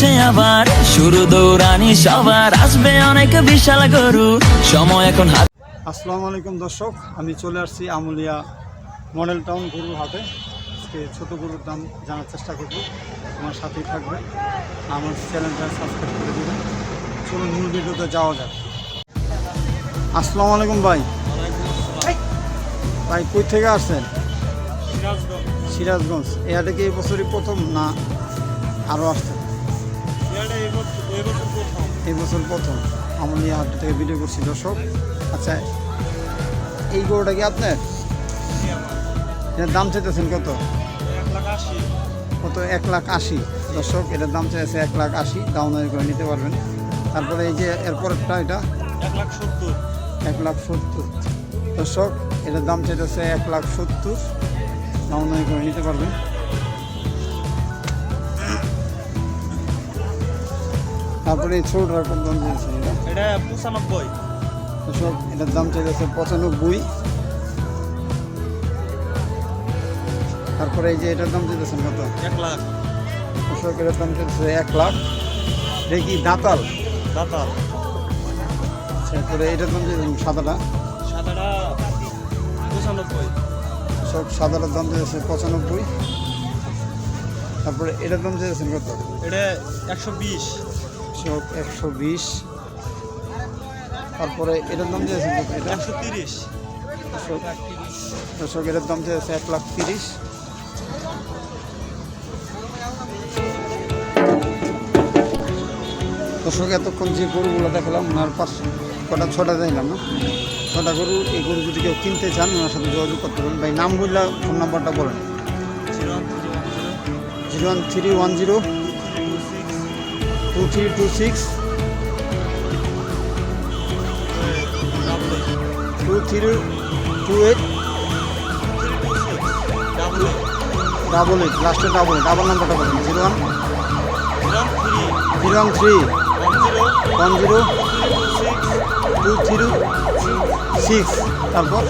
আসছে আবার। শুরু দৌড়ানি সবার। আসবে অনেক বিশাল গরু। সময় এখন হাত আসসালামু আলাইকুম দর্শক আমি চলে আসছি আমুলিয়া মডেল টাউন গরুর হাটে। আজকে ছোটো গরুর দাম জানার চেষ্টা করব। আমার সাথেই থাকবে। আমার চ্যানেলটা সাবস্ক্রাইব করে দেবেন। চলুন মূল ভিডিওতে যাওয়া যাক। আসসালামু আলাইকুম ভাই। ভাই কই থেকে আসছেন? সিরাজগঞ্জ। এই হাটে কি এই বছরই প্রথম না আরও আসছেন? এই বছর প্রথম। আমুলিয়া হাট থেকে ভিডিও করছি, দর্শক। আচ্ছা এই গরুটা কি আপনার? এটার দাম চাইতেছেন কত? কত? এক লাখ আশি। দর্শক, এটার দাম চাইছে এক লাখ আশি। দাম করে নিতে পারবেন। তারপরে এই যে এরপরেরটা এটা? এক লাখ সত্তর। দর্শক, এটার দাম চাইতেছে এক লাখ সত্তর। দাম করে নিতে পারবেন। তারপরে এই ছোটটার কত দাম চাইছে এটা পঁচানব্বই দর্শক এটার দাম চাইতেছে পঁচানব্বই। তারপরে এই যে এটার দাম চাইতেছেন কত? এক লাখ। দর্শক এটার দাম চাইতেছে এক লাখ। এটা কি দাঁতাল? দাতাল। তারপরে এটার দাম চাইতেছেন সাদাটা। সাদাটা পঁচানব্বই। সব সাদাটার দাম চাইতেছে পঁচানব্বই। তারপরে এটার দাম চাইতেছেন কত? এটা একশো বিশ। সব একশো বিশ। তারপরে এটার দাম কত এটা? একশো তিরিশ। দর্শক এটার দাম চাইছে এক লাখ তিরিশ। দর্শক এতক্ষণ যে গরুগুলো দেখালাম ওনার পাঁচ কটা ছটা দিলাম না? ছটা গরু এই গরু যদি কেউ কিনতে চান ওনার সাথে যোগাযোগ করতে পারেন। ভাই নাম বললে ফোন নাম্বারটা বলেন। Zero one three one zero. Two three two six two three two eight double eight লাস্টে ডাবল ডাবল নাম্বারটা বলেন zero one zero one three one zero two three six তারপর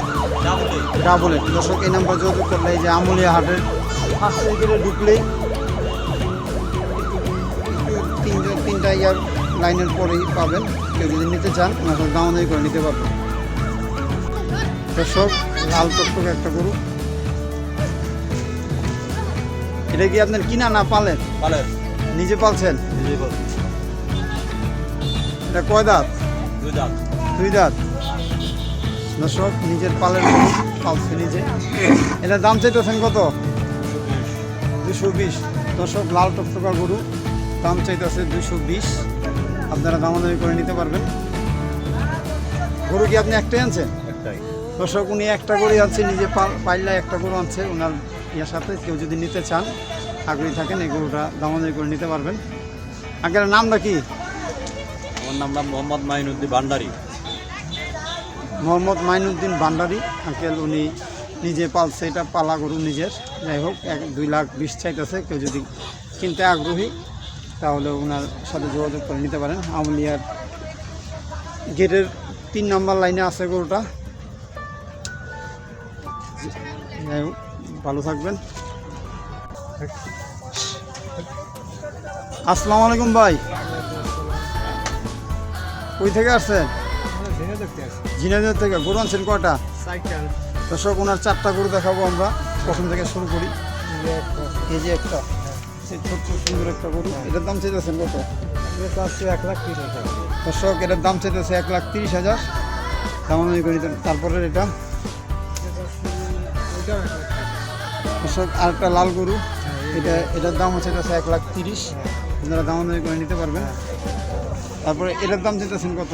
ডাবল এইট দর্শক এই নাম্বার যোগাযোগ করলে এই যে আমুলিয়া হাটের ফার্স্ট সাইকেলে ঢুকলেই তিনটা ইয়ার লাইনের পরেই পাবেন। কেউ যদি নিতে চান ওনার সাথে দামাদামি করে নিতে পারবেন। দর্শক লাল টকটক একটা গরু। এটা কি আপনার কিনা না পালেন পালের। নিজে পালছেন? এটা কয় দাঁত? দুই দাঁত। দুই দাঁত। দর্শক নিজের পালের পালছে নিজে। এটা দাম চাইতেছেন কত? দুশো বিশ। দর্শক লাল টকটকা গরু। দাম চাইতেছে দুশো বিশ। আপনারা দামাদামি করে নিতে পারবেন। গরু কি আপনি একটাই আনছেন? একটাই। দর্শক উনি একটা গরু আনছে নিজে পাইলা একটা গরু আনছে ওনার ইয়ার সাথে কেউ যদি নিতে চান আগ্রহী থাকেন এই গরুটা দামাদামি করে নিতে পারবেন। আগের নামটা কি? আমার নামটা মোহাম্মদ মাইনুদ্দিন ভান্ডারি। মোহাম্মদ মাইনুদ্দিন ভান্ডারি। আঙ্কেল উনি নিজে পালছে এটা পালা গরু নিজের। যাই হোক এক দুই লাখ বিশ চাইতেছে কেউ যদি কিনতে আগ্রহী তাহলে ওনার সাথে যোগাযোগ করে নিতে পারেন। আমলিয়ার গেটের তিন নম্বর লাইনে আছে গরুটা। যাই হোক, ভালো থাকবেন। আসসালামু আলাইকুম ভাই। কই থেকে আসছেন? ঝিনাইদহ থেকে। গরু আনছেন কয়টা? দর্শক, ওনার চারটা গরু দেখাবো আমরা। প্রথম থেকে শুরু করি। এই যে একটা। ছোট্ট সুন্দর একটা গরু এটার দাম চাইতেছেন কত এক লাখ তিরিশ হাজার। দর্শক এটার দাম চাইতেছে এক লাখ তিরিশ হাজার। দামাদামি করে তারপরে এটা। দর্শক আরেকটা লাল গরু। এটা এটার দাম হচ্ছে এটা এক লাখ তিরিশ। আপনারা দামাদামি করে নিতে পারবেন। তারপরে এটার দাম চাইতেছেন কত?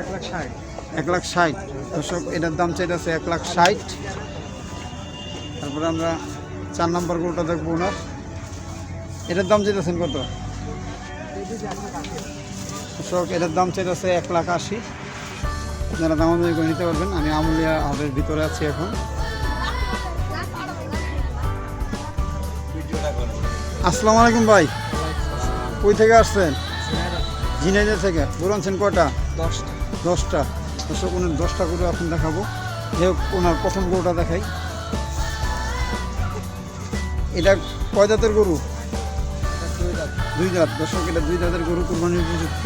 এক লাখ ষাট এক লাখ ষাট। দর্শক এটার দাম চাইতেছে এক লাখ ষাট। তারপরে আমরা চার নম্বর গরুটা দেখব ওনার। এটার দাম চাইতেছেন কত? দর্শক এটার দাম চাইতেছে এক লাখ আশি। আপনারা দামাদামি করে নিতে পারবেন। আমি আমুলিয়া হাটের ভিতরে আছি এখন। আসসালামু আলাইকুম ভাই। কই থেকে আসছেন? ঝিনাইদহ থেকে। আনছেন কটা দশটা। দশটা। দর্শক ওনার দশটা গরু এখন দেখাবো। যে হোক ওনার প্রথম গরুটা দেখাই। এটা কয় জাতের গরু? দুই দাঁত দর্শক এটা দুই দাঁতের গরু কুরবানির উপযুক্ত।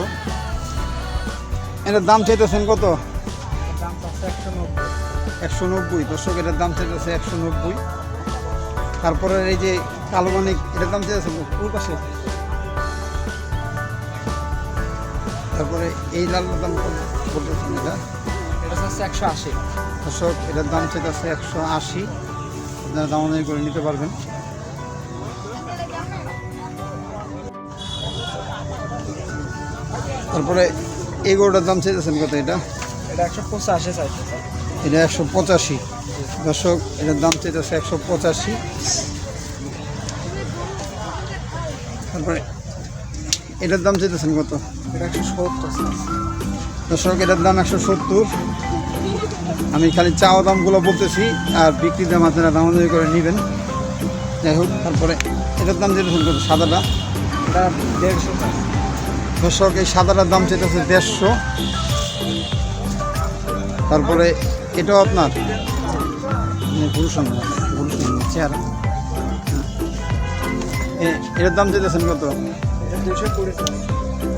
এটার দাম চাইতেছেন কত? একশো নব্বই। দর্শক এটার দাম চাইতেছে একশো নব্বই। তারপরে এই যে কালো মানিক এটার দাম চাইতেছে ওর পাশে। তারপরে এই লাল দাম বলতেছেন এটা? এটা একশো আশি। দর্শক এটার দাম চাইতেছে একশো আশি। আপনারা দামাদামি করে নিতে পারবেন। তারপরে এই গরুটার দাম চাইতেছেন কত এটা? এটা একশো পঁচাশি এটা একশো পঁচাশি। দর্শক এটার দাম চাইতেছে একশো পঁচাশি। তারপরে এটার দাম চাইতেছেন কত? এটা একশো সত্তর দর্শক এটার দাম একশো সত্তর। আমি খালি চাওয়া দামগুলো বলতেছি আর বিক্রির দাম আপনারা দামাদামি করে নেবেন। যাই হোক তারপরে এটার দাম কত? সাদাটা? দেড়শো দর্শক এই সাদাটার দাম চেয়েছে দেড়শো। তারপরে এটাও আপনার? পুরুষ চেয়ার এটার দাম চেয়েছেন কত? দুশো কুড়ি।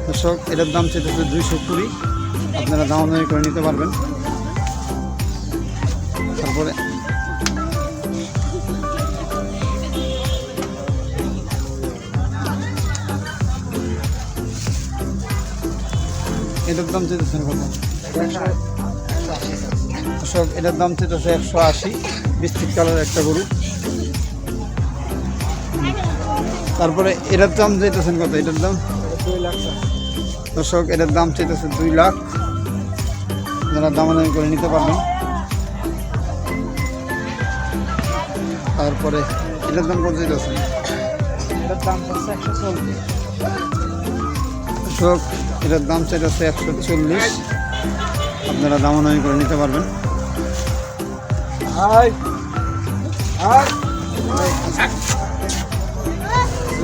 দর্শক এটার দাম চেয়েছে দুইশো কুড়ি। আপনারা দাম দামি করে নিতে পারবেন। দাম চাইতেছেন কত? দর্শক এটার দাম চাইতেছে একশো আশি বিস্কিট কালার একটা গরু। তারপরে এটার দাম চাইতেছেন কত? এটার দাম? দর্শক এটার দাম চাইতেছে দুই লাখ। যারা দামাদামি করে নিতে পারবেন। তারপরে এটার দাম কত চাইতেছে এটার দাম একশো চল্লিশ। দর্শক এটার দাম চাইতেছে একশো চল্লিশ। আপনারা দাম দামাদামি করে নিতে পারবেন।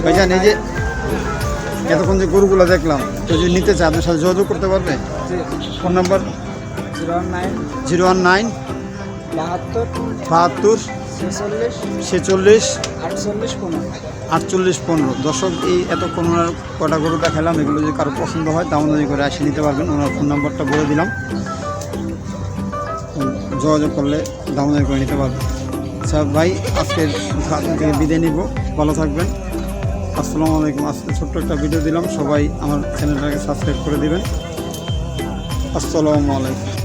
ভাইজান এই যে এতক্ষণ যে গরুগুলো দেখলাম তো যদি নিতে চায় আপনার সাথে যোগাযোগ করতে পারবে? Phone number? Zero one nine. Zero one nine বাহাত্তর বাহাত্তর ছেচল্লিশ ছেচল্লিশ আটচল্লিশ পনেরো। আটচল্লিশ পনেরো। দর্শক এই এতক্ষণ ওনার কটা গরু দেখালাম এগুলো যদি কারও পছন্দ হয় দামাদামি করে আসে নিতে পারবেন। ওনার ফোন নাম্বারটা বলে দিলাম। যোগাযোগ করলে দামাদামি করে নিতে পারবেন। আচ্ছা ভাই আজকের থেকে বিদায় নিব। ভালো থাকবেন। আসসালামু আলাইকুম। আজকে ছোট্ট একটা ভিডিও দিলাম। সবাই আমার চ্যানেলটাকে সাবস্ক্রাইব করে দিবেন। আসসালামু আলাইকুম।